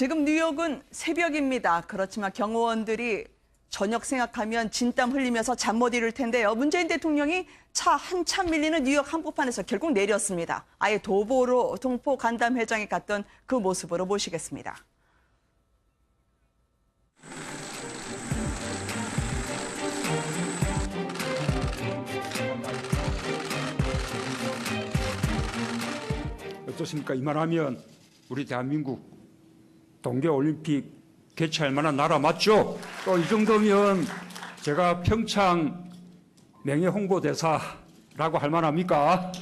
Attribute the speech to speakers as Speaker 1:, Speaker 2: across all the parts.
Speaker 1: 지금 뉴욕은 새벽입니다. 그렇지만 경호원들이 저녁 생각하면 진땀 흘리면서 잠 못 이룰 텐데요. 문재인 대통령이 차 한참 밀리는 뉴욕 한복판에서 결국 내렸습니다. 아예 도보로 동포 간담회장에 갔던 그 모습으로 모시겠습니다.
Speaker 2: 어떻습니까? 이만하면 우리 대한민국 동계올림픽 개최할 만한 나라 맞죠? 또 이 정도면 제가 평창 명예 홍보대사라고 할 만합니까?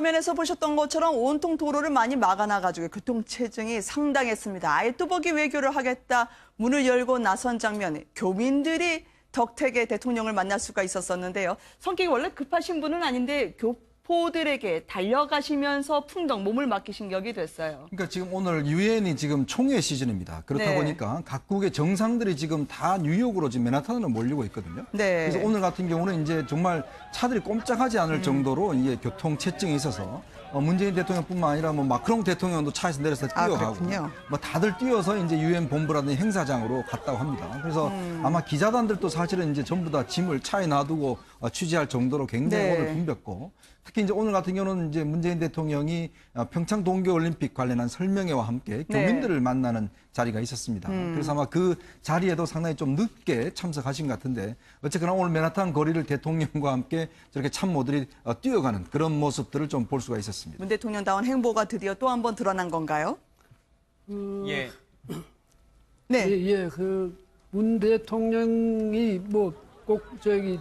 Speaker 1: 화면에서 보셨던 것처럼 온통 도로를 많이 막아놔가지고 교통체증이 상당했습니다. 아예 뚜벅이 외교를 하겠다 문을 열고 나선 장면, 교민들이 덕택의 대통령을 만날 수가 있었었는데요. 성격이 원래 급하신 분은 아닌데 교 포들에게 달려가시면서 풍덩 몸을 맡기신 격이 됐어요.
Speaker 3: 그러니까 지금 오늘 유엔이 지금 총회 시즌입니다. 그렇다
Speaker 1: 네.
Speaker 3: 보니까 각국의 정상들이 지금 다 뉴욕으로 지금 맨하탄으로 몰리고 있거든요.
Speaker 1: 네.
Speaker 3: 그래서 오늘 같은 경우는 이제 정말 차들이 꼼짝하지 않을 정도로 이게 교통 체증이 있어서 어, 문재인 대통령뿐만 아니라 뭐 마크롱 대통령도 차에서 내려서
Speaker 1: 아,
Speaker 3: 뛰어가고
Speaker 1: 그렇군요.
Speaker 3: 뭐 다들 뛰어서 이제 유엔 본부라든지 행사장으로 갔다고 합니다. 그래서
Speaker 1: 음.
Speaker 3: 아마 기자단들도 사실은 이제 전부 다 짐을 차에 놔두고 어, 취재할 정도로 굉장히
Speaker 1: 네.
Speaker 3: 오늘 붐볐고 특히 이제 오늘 같은 경우는 이제 문재인 대통령이 어, 평창 동계올림픽 관련한 설명회와 함께
Speaker 1: 네. 음.
Speaker 3: 교민들을 만나는 자리가 있었습니다. 그래서 아마 그 자리에도 상당히 좀 늦게 참석하신 것 같은데 어쨌거나 오늘 맨하탄 거리를 대통령과 함께 저렇게 참모들이 어, 뛰어가는 그런 모습들을 좀 볼 수가 있었습니다.
Speaker 1: 문 대통령다운 행보가 드디어 또 한 번 드러난 건가요?
Speaker 4: 예,
Speaker 1: 네.
Speaker 5: 예, 예, 그, 문 대통령이 뭐 꼭 저기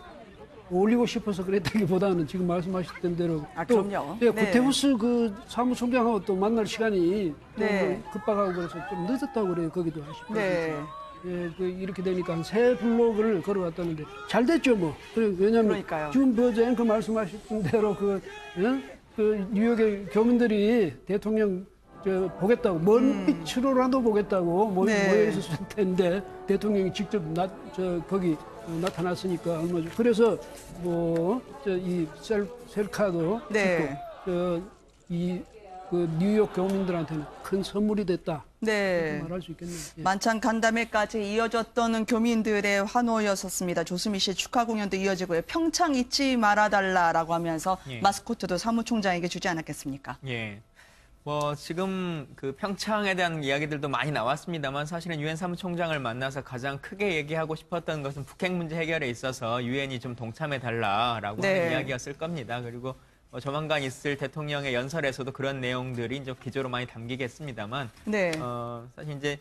Speaker 5: 올리고 싶어서 그랬다기보다는 지금 말씀하셨던 대로.
Speaker 1: 아,
Speaker 5: 또,
Speaker 1: 그럼요.
Speaker 5: 예,
Speaker 1: 네.
Speaker 5: 구테우스 그 사무총장하고 또 만날 시간이 또
Speaker 1: 네.
Speaker 5: 급박하고 그래서 좀 늦었다고 그래요, 거기도 아쉽고.
Speaker 1: 네.
Speaker 5: 예, 그 이렇게 되니까 한 세 블록을 걸어갔다는데 잘 됐죠, 뭐. 그래, 왜냐면
Speaker 1: 그러니까요.
Speaker 5: 지금 버저 앵커 말씀하셨던 대로 그, 예? 그 뉴욕의 교민들이 대통령 저 보겠다고 먼 빛으로라도 보겠다고 모,
Speaker 1: 음. 네.
Speaker 5: 모여 있었을 텐데 대통령이 직접 나, 저 거기 나타났으니까 얼마 전 그래서 뭐저이 셀카도
Speaker 1: 네.
Speaker 5: 저이 그 뉴욕 교민들한테는 큰 선물이 됐다
Speaker 1: 네.
Speaker 5: 말할 수 있겠네요. 예.
Speaker 1: 만찬 간담회까지 이어졌던 교민들의 환호였었습니다. 조수미 씨 축하 공연도 이어지고요. 평창 잊지 말아달라라고 하면서
Speaker 4: 예.
Speaker 1: 마스코트도 사무총장에게 주지 않았겠습니까?
Speaker 4: 예. 뭐 지금 그 평창에 대한 이야기들도 많이 나왔습니다만 사실은 유엔 사무총장을 만나서 가장 크게 얘기하고 싶었던 것은 북핵 문제 해결에 있어서 유엔이 좀 동참해 달라라고
Speaker 1: 네.
Speaker 4: 하는 이야기였을 겁니다. 그리고 뭐 조만간 있을 대통령의 연설에서도 그런 내용들이 이제 기조로 많이 담기겠습니다만
Speaker 1: 네.
Speaker 4: 어, 사실 이제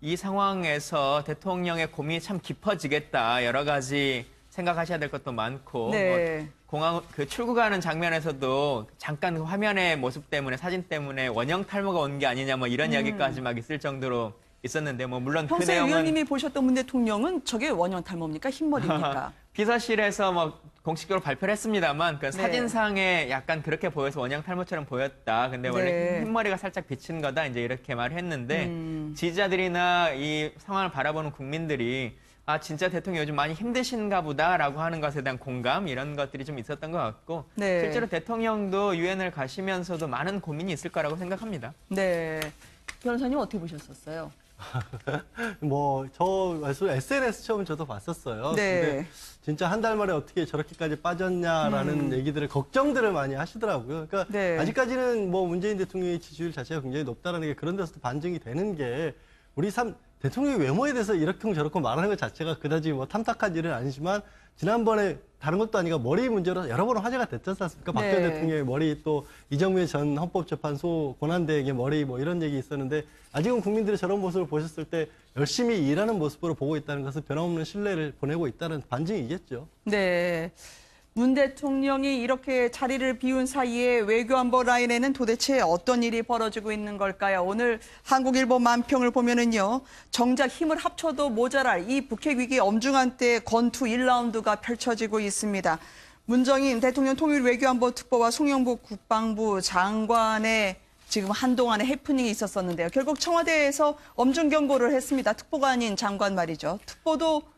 Speaker 4: 이 상황에서 대통령의 고민이 참 깊어지겠다. 여러 가지 생각하셔야 될 것도 많고
Speaker 1: 네.
Speaker 4: 뭐 공항 그 출국하는 장면에서도 잠깐 그 화면의 모습 때문에 사진 때문에 원형 탈모가 온 게 아니냐 뭐 이런 이야기까지 막 있을 정도로 있었는데 뭐 물론 그
Speaker 1: 음. 평소에
Speaker 4: 내용은
Speaker 1: 위원님이 보셨던 문 대통령은 저게 원형 탈모입니까? 흰머리입니까?
Speaker 4: 비서실에서 뭐 공식적으로 발표를 했습니다만 그
Speaker 1: 네.
Speaker 4: 사진상에 약간 그렇게 보여서 원형 탈모처럼 보였다. 근데 원래
Speaker 1: 네.
Speaker 4: 흰머리가 살짝 비친 거다. 이제 이렇게 말했는데
Speaker 1: 음.
Speaker 4: 지지자들이나 이 상황을 바라보는 국민들이 아 진짜 대통령 요즘 많이 힘드신가 보다라고 하는 것에 대한 공감 이런 것들이 좀 있었던 것 같고
Speaker 1: 네.
Speaker 4: 실제로 대통령도 유엔을 가시면서도 많은 고민이 있을 거라고 생각합니다.
Speaker 1: 네. 변호사님 어떻게 보셨었어요?
Speaker 6: 뭐, 저, SNS 처음 저도 봤었어요.
Speaker 1: 네.
Speaker 6: 근데 진짜 한 달 만에 어떻게 저렇게까지 빠졌냐라는 얘기들을, 걱정들을 많이 하시더라고요. 그러니까
Speaker 1: 음. 네.
Speaker 6: 아직까지는 뭐 문재인 대통령의 지지율 자체가 굉장히 높다라는 게 그런 데서도 반증이 되는 게 우리 삶, 대통령의 외모에 대해서 이렇게 저렇게 말하는 것 자체가 그다지 뭐 탐탁한 일은 아니지만 지난번에 다른 것도 아니고 머리 문제로 여러 번 화제가 됐지 않습니까? 박근혜
Speaker 1: 네.
Speaker 6: 대통령의 머리 또 이정미 전 헌법재판소 권한대행의 머리 뭐 이런 얘기 있었는데 아직은 국민들이 저런 모습을 보셨을 때 열심히 일하는 모습으로 보고 있다는 것은 변함없는 신뢰를 보내고 있다는 반증이겠죠.
Speaker 1: 네. 문 대통령이 이렇게 자리를 비운 사이에 외교안보 라인에는 도대체 어떤 일이 벌어지고 있는 걸까요? 오늘 한국일보 만평을 보면은요, 정작 힘을 합쳐도 모자랄 이 북핵 위기 엄중한 때 권투 1라운드가 펼쳐지고 있습니다. 문정인 대통령 통일 외교안보 특보와 송영복 국방부 장관의 지금 한동안의 해프닝이 있었었는데요. 결국 청와대에서 엄중 경고를 했습니다. 특보가 아닌 장관 말이죠. 특보도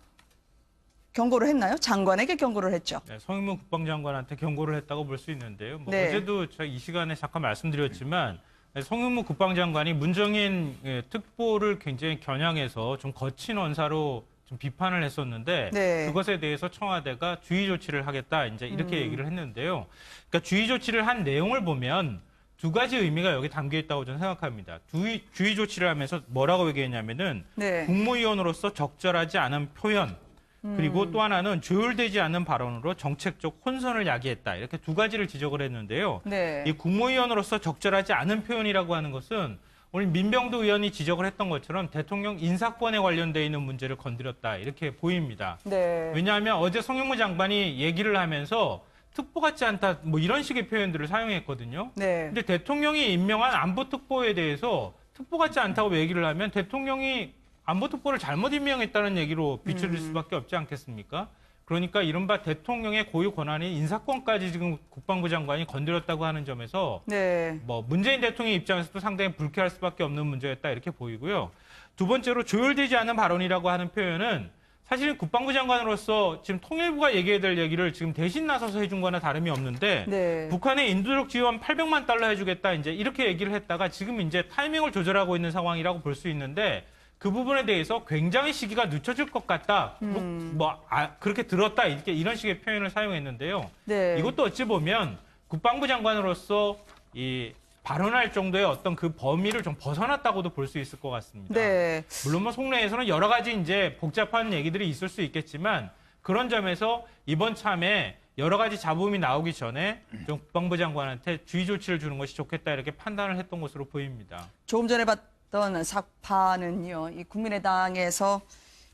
Speaker 1: 경고를 했나요? 장관에게 경고를 했죠.
Speaker 7: 네, 송영문 국방장관한테 경고를 했다고 볼 수 있는데요. 뭐
Speaker 1: 네.
Speaker 7: 어제도 제가 이 시간에 잠깐 말씀드렸지만 네, 송영문 국방장관이 문정인 예, 특보를 굉장히 겨냥해서 좀 거친 언사로 좀 비판을 했었는데
Speaker 1: 네.
Speaker 7: 그것에 대해서 청와대가 주의 조치를 하겠다 이제 이렇게 얘기를 했는데요. 그러니까 주의 조치를 한 내용을 보면 두 가지 의미가 여기 담겨 있다고 저는 생각합니다. 주의, 주의 조치를 하면서 뭐라고 얘기했냐면은
Speaker 1: 네.
Speaker 7: 국무위원으로서 적절하지 않은 표현 그리고 또 하나는 조율되지 않은 발언으로 정책적 혼선을 야기했다 이렇게 두 가지를 지적을 했는데요.
Speaker 1: 네.
Speaker 7: 이 국무위원으로서 적절하지 않은 표현이라고 하는 것은 오늘 민병도 의원이 지적을 했던 것처럼 대통령 인사권에 관련돼 있는 문제를 건드렸다 이렇게 보입니다.
Speaker 1: 네.
Speaker 7: 왜냐하면 어제 송영무 장관이 얘기를 하면서 특보 같지 않다 뭐 이런 식의 표현들을 사용했거든요.
Speaker 1: 네.
Speaker 7: 근데 대통령이 임명한 안보 특보에 대해서 특보 같지 않다고 얘기를 하면 대통령이 안보 특보를 잘못 임명했다는 얘기로 비춰질 수밖에 없지 않겠습니까? 그러니까 이른바 대통령의 고유 권한인 인사권까지 지금 국방부 장관이 건드렸다고 하는 점에서
Speaker 1: 네.
Speaker 7: 뭐 문재인 대통령 입장에서도 상당히 불쾌할 수밖에 없는 문제였다 이렇게 보이고요. 두 번째로 조율되지 않은 발언이라고 하는 표현은 사실은 국방부 장관으로서 지금 통일부가 얘기해야 될 얘기를 지금 대신 나서서 해준 거나 다름이 없는데
Speaker 1: 네.
Speaker 7: 북한의 인도적 지원 800만 달러 해주겠다 이제 이렇게 얘기를 했다가 지금 이제 타이밍을 조절하고 있는 상황이라고 볼 수 있는데 그 부분에 대해서 굉장히 시기가 늦춰질 것 같다. 뭐, 뭐, 아, 그렇게 들었다 이렇게 이런 식의 표현을 사용했는데요.
Speaker 1: 네.
Speaker 7: 이것도 어찌 보면 국방부 장관으로서 이 발언할 정도의 어떤 그 범위를 좀 벗어났다고도 볼 수 있을 것 같습니다.
Speaker 1: 네.
Speaker 7: 물론 뭐 속내에서는 여러 가지 이제 복잡한 얘기들이 있을 수 있겠지만 그런 점에서 이번 참에 여러 가지 잡음이 나오기 전에 좀 국방부 장관한테 주의 조치를 주는 것이 좋겠다 이렇게 판단을 했던 것으로 보입니다.
Speaker 1: 조금 전에 봤 던 사파는요, 이 국민의당에서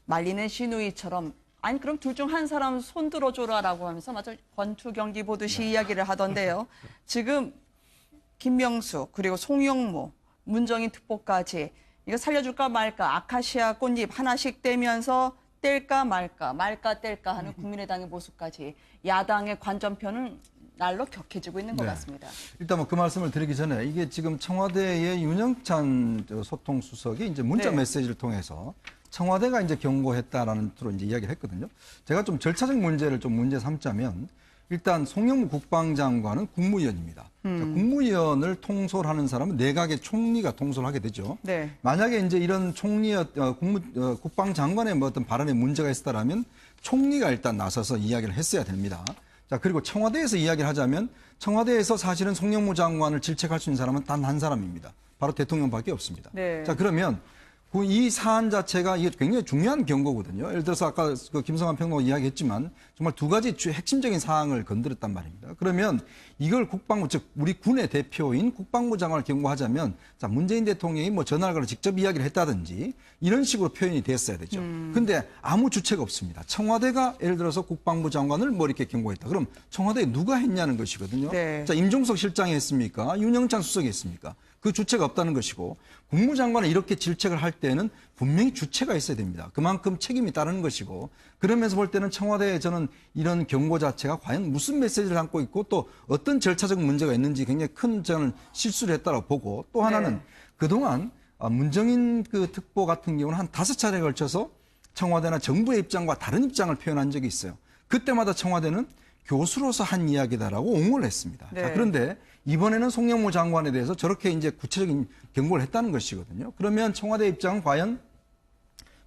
Speaker 1: 말리는 시누이처럼 아니 그럼 둘 중 한 사람 손 들어줘라라고 하면서 마저 권투 경기 보듯이 이야기를 하던데요. 지금 김명수 그리고 송영무, 문정인 특보까지 이거 살려줄까 말까 아카시아 꽃잎 하나씩 떼면서 뗄까 말까 말까 뗄까 하는 국민의당의 모습까지 야당의 관전표는 날로 격해지고 있는 것
Speaker 3: 네.
Speaker 1: 같습니다.
Speaker 3: 일단 뭐 그 말씀을 드리기 전에 이게 지금 청와대의 윤영찬 저 소통 수석이 이제 문자
Speaker 1: 네.
Speaker 3: 메시지를 통해서 청와대가 이제 경고했다라는 투로 이제 이야기를 했거든요. 제가 좀 절차적 문제를 좀 문제 삼자면 일단 송영무 국방장관은 국무위원입니다. 자, 국무위원을 통솔하는 사람은 내각의 총리가 통솔하게 되죠.
Speaker 1: 네.
Speaker 3: 만약에 이제 이런 총리 어, 국무 어, 국방장관의 뭐 어떤 발언에 문제가 있었다라면 총리가 일단 나서서 이야기를 했어야 됩니다. 자 그리고 청와대에서 이야기를 하자면 청와대에서 사실은 송영무 장관을 질책할 수 있는 사람은 단 한 사람입니다. 바로 대통령밖에 없습니다.
Speaker 1: 네.
Speaker 3: 자 그러면 그 이 사안 자체가 이게 굉장히 중요한 경고거든요. 예를 들어서 아까 그 김성환 평론가 이야기했지만 정말 두 가지 주- 핵심적인 사항을 건드렸단 말입니다. 그러면 이걸 국방부 즉 우리 군의 대표인 국방부 장관을 경고하자면 자 문재인 대통령이 뭐 전화를 걸어 직접 이야기를 했다든지 이런 식으로 표현이 됐어야 되죠. 근데 아무 주체가 없습니다. 청와대가 예를 들어서 국방부 장관을 뭐 이렇게 경고했다. 그럼 청와대에 누가 했냐는 것이거든요.
Speaker 1: 네.
Speaker 3: 자 임종석 실장이 했습니까? 윤영찬 수석이 했습니까? 그 주체가 없다는 것이고 국무장관이 이렇게 질책을 할 때는 분명히 주체가 있어야 됩니다. 그만큼 책임이 따르는 것이고 그러면서 볼 때는 청와대에 저는 이런 경고 자체가 과연 무슨 메시지를 담고 있고 또 어떤 절차적 문제가 있는지 굉장히 큰 저는 실수를 했다고 보고 또 하나는
Speaker 1: 네.
Speaker 3: 그동안 아, 문정인 그 특보 같은 경우는 한 다섯 차례에 걸쳐서 청와대나 정부의 입장과 다른 입장을 표현한 적이 있어요. 그때마다 청와대는 교수로서 한 이야기다라고 옹호를 했습니다.
Speaker 1: 네.
Speaker 3: 자, 그런데 이번에는 송영무 장관에 대해서 저렇게 이제 구체적인 경고를 했다는 것이거든요. 그러면 청와대 입장은 과연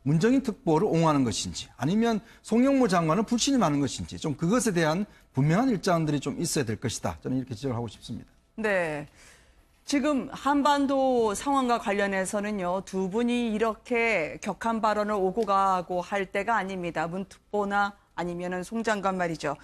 Speaker 3: 문정인 특보를 옹호하는 것인지 아니면 송영무 장관을 불신임하는 것인지 좀 그것에 대한 분명한 일장들이 좀 있어야 될 것이다. 저는 이렇게 지적을 하고 싶습니다.
Speaker 1: 네. 지금 한반도 상황과 관련해서는요, 두 분이 이렇게 격한 발언을 오고 가고 할 때가 아닙니다. 문특보나 아니면은 송 장관 말이죠.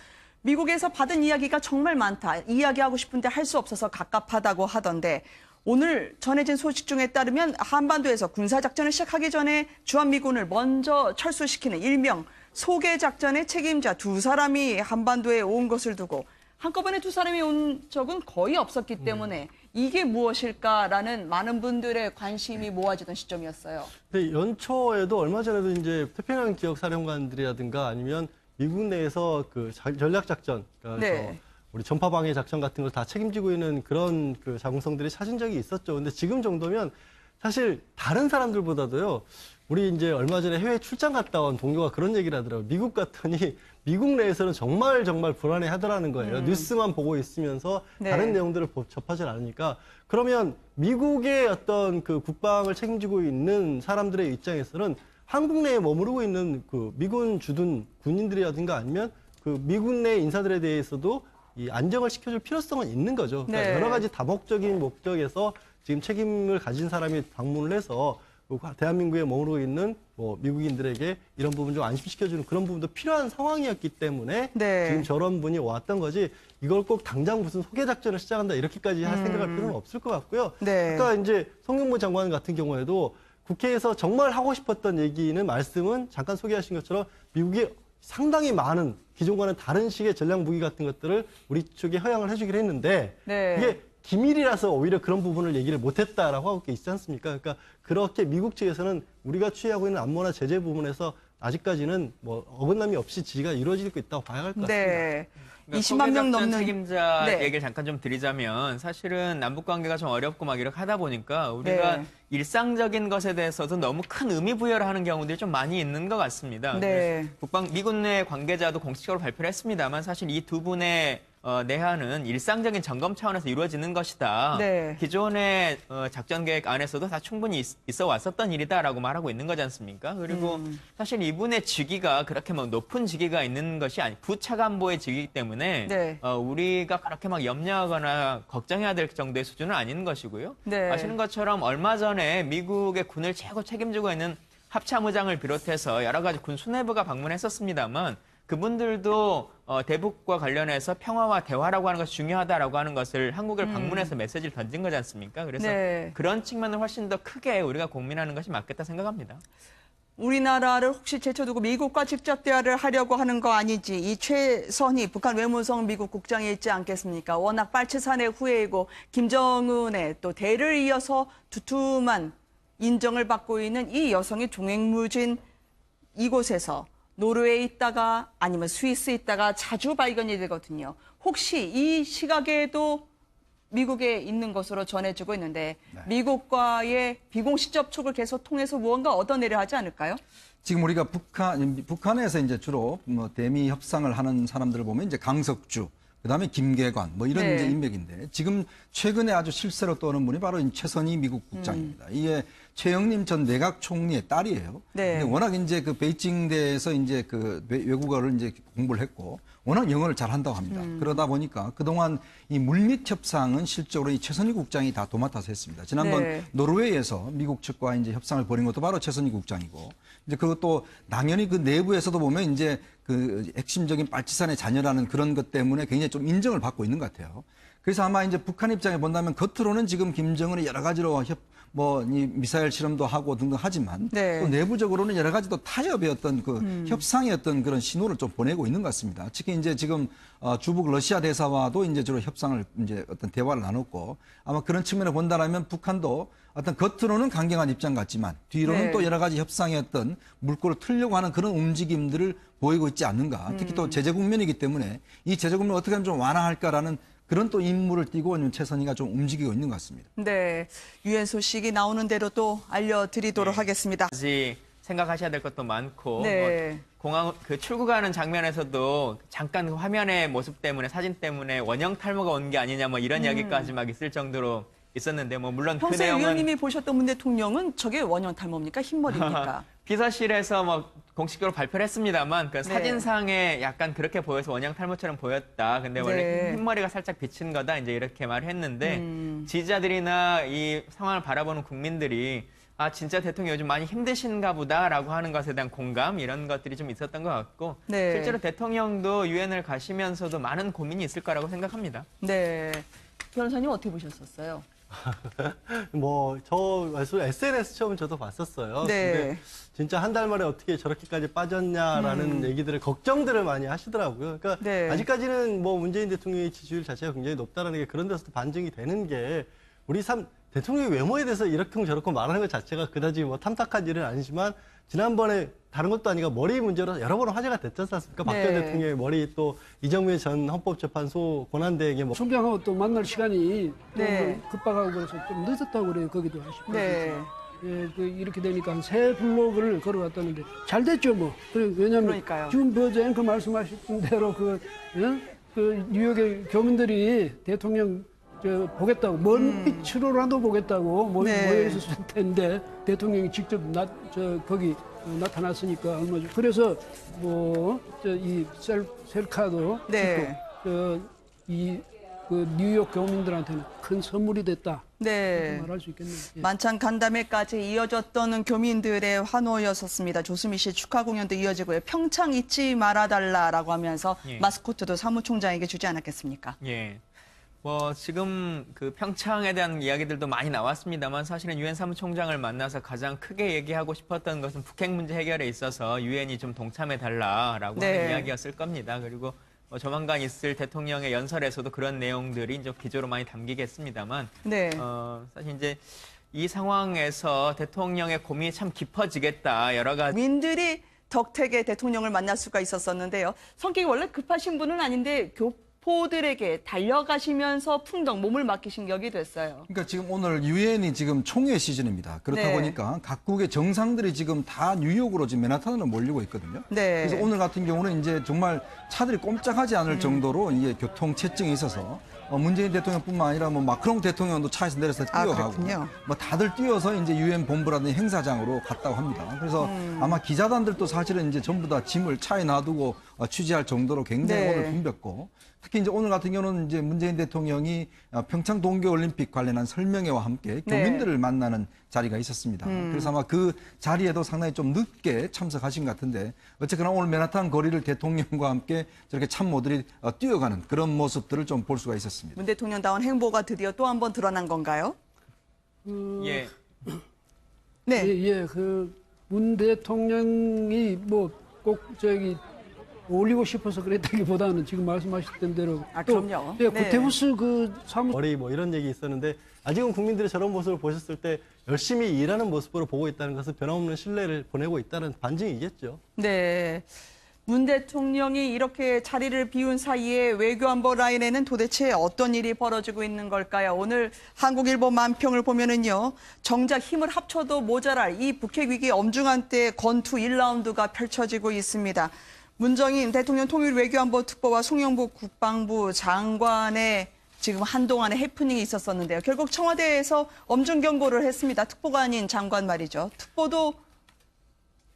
Speaker 1: 미국에서 받은 이야기가 정말 많다. 이야기하고 싶은데 할 수 없어서 갑갑하다고 하던데, 오늘 전해진 소식 중에 따르면 한반도에서 군사작전을 시작하기 전에 주한미군을 먼저 철수시키는 일명 소개작전의 책임자 두 사람이 한반도에 온 것을 두고 한꺼번에 두 사람이 온 적은 거의 없었기 때문에 이게 무엇일까라는 많은 분들의 관심이 모아지던 시점이었어요.
Speaker 6: 근데 연초에도 얼마 전에도 이제 태평양 지역 사령관들이라든가 아니면 미국 내에서 그 자- 전략 작전, 그러니까
Speaker 1: 네.
Speaker 6: 저 우리 전파 방해 작전 같은 걸 다 책임지고 있는 그런 그 자궁성들이 찾은 적이 있었죠. 근데 지금 정도면 사실 다른 사람들보다도요. 우리 이제 얼마 전에 해외 출장 갔다 온 동료가 그런 얘기를 하더라고요. 미국 갔더니 미국 내에서는 정말 정말 불안해 하더라는 거예요. 뉴스만 보고 있으면서
Speaker 1: 네.
Speaker 6: 다른 내용들을 보- 접하지 않으니까 그러면 미국의 어떤 그 국방을 책임지고 있는 사람들의 입장에서는 한국 내에 머무르고 있는 그 미군 주둔 군인들이라든가 아니면 그 미군 내 인사들에 대해서도 이 안정을 시켜줄 필요성은 있는 거죠. 그러니까
Speaker 1: 네.
Speaker 6: 여러 가지 다목적인 목적에서 지금 책임을 가진 사람이 방문을 해서 그 대한민국에 머무르고 있는 뭐 미국인들에게 이런 부분 좀 안심시켜주는 그런 부분도 필요한 상황이었기 때문에
Speaker 1: 네.
Speaker 6: 지금 저런 분이 왔던 거지 이걸 꼭 당장 무슨 소개 작전을 시작한다 이렇게까지 할
Speaker 1: 음.
Speaker 6: 생각할 필요는 없을 것 같고요.
Speaker 1: 네.
Speaker 6: 아까 이제 송영무 장관 같은 경우에도 국회에서 정말 하고 싶었던 얘기는 말씀은 잠깐 소개하신 것처럼 미국이 상당히 많은 기존과는 다른 식의 전략 무기 같은 것들을 우리 쪽에 허용을 해주기로 했는데
Speaker 1: 네.
Speaker 6: 그게 기밀이라서 오히려 그런 부분을 얘기를 못했다라고 하고 있지 않습니까? 그러니까 그렇게 미국 측에서는 우리가 취하고 있는 안보나 제재 부분에서 아직까지는 뭐 어긋남이 없이 지지가 이루어지고 있다고 봐야 할 것 같습니다.
Speaker 1: 네.
Speaker 4: 그러니까
Speaker 1: 20만 명
Speaker 4: 소개작전
Speaker 1: 넘는
Speaker 4: 책임자
Speaker 1: 네.
Speaker 4: 얘기를 잠깐 좀 드리자면 사실은 남북 관계가 좀 어렵고 막 이렇게 하다 보니까 우리가
Speaker 1: 네.
Speaker 4: 일상적인 것에 대해서도 너무 큰 의미 부여를 하는 경우들이 좀 많이 있는 것 같습니다.
Speaker 1: 네.
Speaker 4: 국방 미군 내 관계자도 공식적으로 발표를 했습니다만 사실 이 두 분의 어, 내한은 일상적인 점검 차원에서 이루어지는 것이다.
Speaker 1: 네.
Speaker 4: 기존의 어, 작전 계획 안에서도 다 충분히 있, 어 왔었던 일이다라고 말하고 있는 거지 않습니까? 그리고
Speaker 1: 음.
Speaker 4: 사실 이분의 직위가 그렇게 막 높은 직위가 있는 것이 아니 부차관보의 직위이기 때문에
Speaker 1: 네.
Speaker 4: 어, 우리가 그렇게 막 염려하거나 걱정해야 될 정도의 수준은 아닌 것이고요.
Speaker 1: 네.
Speaker 4: 아시는 것처럼 얼마 전에 미국의 군을 최고 책임지고 있는 합참의장을 비롯해서 여러 가지 군 수뇌부가 방문했었습니다만 그분들도 어, 대북과 관련해서 평화와 대화라고 하는 것이 중요하다라고 하는 것을 한국을 방문해서 메시지를 던진 거지 않습니까? 그래서
Speaker 1: 음. 네.
Speaker 4: 그런 측면을 훨씬 더 크게 우리가 고민하는 것이 맞겠다 생각합니다.
Speaker 1: 우리나라를 혹시 제쳐두고 미국과 직접 대화를 하려고 하는 거 아니지. 이 최선희 북한 외무성 미국 국장이 있지 않겠습니까? 워낙 빨치산의 후예이고 김정은의 또 대를 이어서 두툼한 인정을 받고 있는 이 여성이 종횡무진 이곳에서 노르웨이에 있다가 아니면 스위스에 있다가 자주 발견이 되거든요. 혹시 이 시각에도 미국에 있는 것으로 전해지고 있는데 미국과의 비공식 접촉을 계속 통해서 무언가 얻어내려 하지 않을까요?
Speaker 3: 지금 우리가 북한 북한에서 이제 주로 뭐 대미 협상을 하는 사람들을 보면 이제 강석주 그다음에 김계관 뭐 이런
Speaker 1: 네.
Speaker 3: 인맥인데 지금 최근에 아주 실세로 떠오르는 분이 바로 이 최선희 미국 국장입니다. 이게 최영림 전 내각 총리의 딸이에요.
Speaker 1: 네.
Speaker 3: 근데 워낙 이제 그 베이징대에서 이제 그 외- 외국어를 이제 공부를 했고 워낙 영어를 잘 한다고 합니다. 그러다 보니까 그동안 이 물밑 협상은 실적으로 이 최선희 국장이 다 도맡아서 했습니다. 지난번
Speaker 1: 네.
Speaker 3: 노르웨이에서 미국 측과 이제 협상을 벌인 것도 바로 최선희 국장이고 이제 그것도 당연히 그 내부에서도 보면 이제 그 핵심적인 빨치산의 자녀라는 그런 것 때문에 굉장히 좀 인정을 받고 있는 것 같아요. 그래서 아마 이제 북한 입장에 본다면 겉으로는 지금 김정은이 여러 가지로 협, 뭐, 이 미사일 실험도 하고 등등 하지만
Speaker 1: 네.
Speaker 3: 또 내부적으로는 여러 가지 또 타협의 어떤 그 협상의 어떤 그런 신호를 좀 보내고 있는 것 같습니다. 특히 이제 지금 어, 주북 러시아 대사와도 이제 주로 협상을 이제 어떤 대화를 나눴고 아마 그런 측면을 본다라면 북한도 어떤 겉으로는 강경한 입장 같지만 뒤로는
Speaker 1: 네.
Speaker 3: 또 여러 가지 협상의 어떤 물꼬를 틀려고 하는 그런 움직임들을 보이고 있지 않는가. 특히 또 제재 국면이기 때문에 이 제재 국면을 어떻게 하면 좀 완화할까라는 그런 또 임무를 띠고 있는 최선희가 좀 움직이고 있는 것 같습니다.
Speaker 1: 네, 유엔 소식이 나오는 대로 또 알려드리도록 하겠습니다.
Speaker 4: 아직 생각하셔야 될 것도 많고
Speaker 1: 네.
Speaker 4: 뭐 공항 그 출국하는 장면에서도 잠깐 그 화면의 모습 때문에 사진 때문에 원형 탈모가 온 게 아니냐 뭐 이런 이야기까지 막 있을 정도로 있었는데 뭐 물론 그
Speaker 1: 평소에
Speaker 4: 내용은
Speaker 1: 위원님이 보셨던 문 대통령은 저게 원형 탈모입니까? 흰머리입니까?
Speaker 4: 비서실에서 뭐 공식적으로 발표를 했습니다만 그
Speaker 1: 네.
Speaker 4: 사진상에 약간 그렇게 보여서 원형 탈모처럼 보였다. 근데 원래
Speaker 1: 네.
Speaker 4: 흰- 흰머리가 살짝 비친 거다. 이제 이렇게 말을 했는데
Speaker 1: 음.
Speaker 4: 지지자들이나 이 상황을 바라보는 국민들이 아 진짜 대통령 요즘 많이 힘드신가 보다라고 하는 것에 대한 공감 이런 것들이 좀 있었던 것 같고
Speaker 1: 네.
Speaker 4: 실제로 대통령도 유엔을 가시면서도 많은 고민이 있을 거라고 생각합니다.
Speaker 1: 네. 변호사님 어떻게 보셨었어요?
Speaker 6: 뭐, 저, 말씀 SNS 처음 저도 봤었어요.
Speaker 1: 네.
Speaker 6: 근데 진짜 한 달 만에 어떻게 저렇게까지 빠졌냐라는 얘기들을, 걱정들을 많이 하시더라고요. 그러니까
Speaker 1: 음. 네.
Speaker 6: 아직까지는 뭐 문재인 대통령의 지지율 자체가 굉장히 높다라는 게 그런 데서도 반증이 되는 게 우리 삼 대통령의 외모에 대해서 이렇게 저렇게 말하는 것 자체가 그다지 뭐 탐탁한 일은 아니지만 지난번에 다른 것도 아니라 머리 문제로 여러 번 화제가 됐지 않습니까? 박근혜
Speaker 1: 네.
Speaker 6: 대통령의 머리 또 이정미 전 헌법재판소 권한대행의 뭐
Speaker 5: 총장하고 또 만날 시간이
Speaker 1: 네.
Speaker 5: 좀 급박하고 그래서 좀 늦었다고 그래요. 거기도 아쉽고.
Speaker 1: 네.
Speaker 5: 예, 그 이렇게 되니까 새 블록을 걸어갔다는데 잘 됐죠 뭐. 그래, 왜냐면
Speaker 1: 그러니까요.
Speaker 5: 지금 버전 그 말씀하신 대로 그, 예? 그 뉴욕의 교민들이 대통령 저 보겠다고 먼 빛으로라도 보겠다고 모,
Speaker 1: 음. 네.
Speaker 5: 모여 있었을 텐데 대통령이 직접 나, 저 거기 어, 나타났으니까 얼마 전 그래서 뭐저이 셀카도
Speaker 1: 네.
Speaker 5: 저이 그 뉴욕 교민들한테는 큰 선물이 됐다.
Speaker 1: 네.
Speaker 5: 말할 수 있겠네요. 예.
Speaker 1: 만찬 간담회까지 이어졌던 교민들의 환호였었습니다. 조수미 씨 축하 공연도 이어지고요. 평창 잊지 말아달라라고 하면서
Speaker 4: 예.
Speaker 1: 마스코트도 사무총장에게 주지 않았겠습니까?
Speaker 4: 예. 뭐 지금 그 평창에 대한 이야기들도 많이 나왔습니다만 사실은 유엔 사무총장을 만나서 가장 크게 얘기하고 싶었던 것은 북핵 문제 해결에 있어서 유엔이 좀 동참해 달라라고
Speaker 1: 네.
Speaker 4: 하는 이야기였을 겁니다. 그리고 뭐 조만간 있을 대통령의 연설에서도 그런 내용들이 이제 기조로 많이 담기겠습니다만
Speaker 1: 네.
Speaker 4: 어, 사실 이제 이 상황에서 대통령의 고민이 참 깊어지겠다 여러 가지
Speaker 1: 민들이 덕택의 대통령을 만날 수가 있었었는데요. 성격이 원래 급하신 분은 아닌데 교 포들에게 달려가시면서 풍덩 몸을 맡기신 격이 됐어요.
Speaker 3: 그러니까 지금 오늘 유엔이 지금 총회 시즌입니다. 그렇다
Speaker 1: 네.
Speaker 3: 보니까 각국의 정상들이 지금 다 뉴욕으로 지금 맨하탄으로 몰리고 있거든요.
Speaker 1: 네.
Speaker 3: 그래서 오늘 같은 경우는 이제 정말 차들이 꼼짝하지 않을 정도로 이게 교통 체증이 있어서 어, 문재인 대통령뿐만 아니라 뭐 마크롱 대통령도 차에서 내려서
Speaker 1: 아,
Speaker 3: 뛰어가고
Speaker 1: 그렇군요.
Speaker 3: 뭐 다들 뛰어서 이제 유엔 본부라든지 행사장으로 갔다고 합니다. 그래서
Speaker 1: 음.
Speaker 3: 아마 기자단들도 사실은 이제 전부 다 짐을 차에 놔두고 어, 취재할 정도로 굉장히
Speaker 1: 네.
Speaker 3: 오늘 붐볐고 특히 이제 오늘 같은 경우는 이제 문재인 대통령이 어, 평창 동계올림픽 관련한 설명회와 함께
Speaker 1: 네. 음.
Speaker 3: 교민들을 만나는 자리가 있었습니다. 그래서 아마 그 자리에도 상당히 좀 늦게 참석하신 것 같은데 어쨌거나 오늘 맨하탄 거리를 대통령과 함께 저렇게 참모들이 어, 뛰어가는 그런 모습들을 좀 볼 수가 있었습니다.
Speaker 1: 문 대통령다운 행보가 드디어 또 한 번 드러난 건가요?
Speaker 4: 예.
Speaker 1: 네.
Speaker 5: 예, 예, 그 문 대통령이 뭐 꼭 저기 올리고 싶어서 그랬다기보다는 지금 말씀하셨던 대로
Speaker 1: 아,
Speaker 5: 또,
Speaker 1: 그럼요.
Speaker 5: 예,
Speaker 1: 네.
Speaker 5: 구테우스 그 사무
Speaker 6: 머리 뭐 이런 얘기 있었는데 아직은 국민들이 저런 모습을 보셨을 때 열심히 일하는 모습으로 보고 있다는 것은 변함없는 신뢰를 보내고 있다는 반증이겠죠.
Speaker 1: 네. 문 대통령이 이렇게 자리를 비운 사이에 외교안보 라인에는 도대체 어떤 일이 벌어지고 있는 걸까요? 오늘 한국일보 만평을 보면은요, 정작 힘을 합쳐도 모자랄 이 북핵 위기 엄중한 때 건투 1라운드가 펼쳐지고 있습니다. 문정인 대통령 통일 외교안보 특보와 송영국 국방부 장관의 지금 한동안의 해프닝이 있었었는데요. 결국 청와대에서 엄중 경고를 했습니다. 특보가 아닌 장관 말이죠. 특보도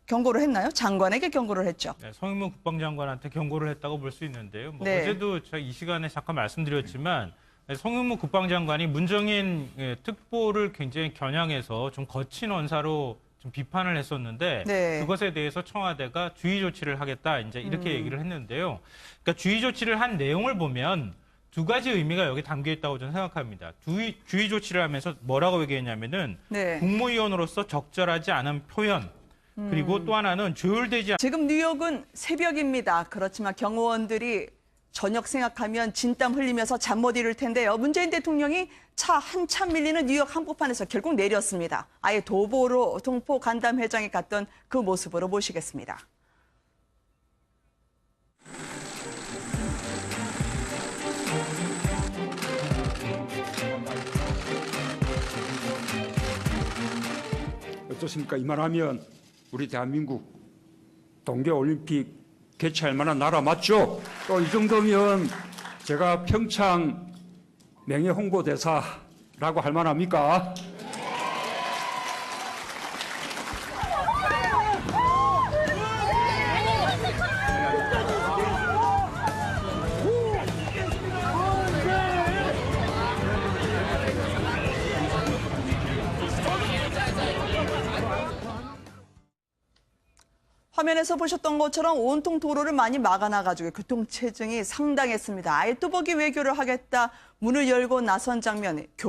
Speaker 1: 경고를 했나요? 장관에게 경고를 했죠.
Speaker 7: 네, 성인문 국방장관한테 경고를 했다고 볼 수 있는데요. 뭐
Speaker 1: 네.
Speaker 7: 어제도 제가 이 시간에 잠깐 말씀드렸지만 네, 성인문 국방장관이 문정인 예, 특보를 굉장히 겨냥해서 좀 거친 언사로 좀 비판을 했었는데
Speaker 1: 네.
Speaker 7: 그것에 대해서 청와대가 주의 조치를 하겠다 이제 이렇게 얘기를 했는데요. 그러니까 주의 조치를 한 내용을 보면 두 가지 의미가 여기 담겨 있다고 저는 생각합니다. 주의, 주의 조치를 하면서 뭐라고 얘기했냐면은
Speaker 1: 네.
Speaker 7: 국무위원으로서 적절하지 않은 표현 그리고 또 하나는 조율되지
Speaker 1: 지금 뉴욕은 새벽입니다. 그렇지만 경호원들이 저녁 생각하면 진땀 흘리면서 잠 못 이룰 텐데요. 문재인 대통령이 차 한참 밀리는 뉴욕 한복판에서 결국 내렸습니다. 아예 도보로 동포 간담회장에 갔던 그 모습으로 모시겠습니다.
Speaker 2: 어떻습니까? 이 말하면 우리 대한민국 동계올림픽 개최할 만한 나라 맞죠? 또 이 정도면 제가 평창 명예 홍보대사라고 할 만합니까?
Speaker 1: 화면에서 보셨던 것처럼 온통 도로를 많이 막아놔가지고 교통체증이 상당했습니다. 아예 뚜벅이 외교를 하겠다 문을 열고 나선 장면, 교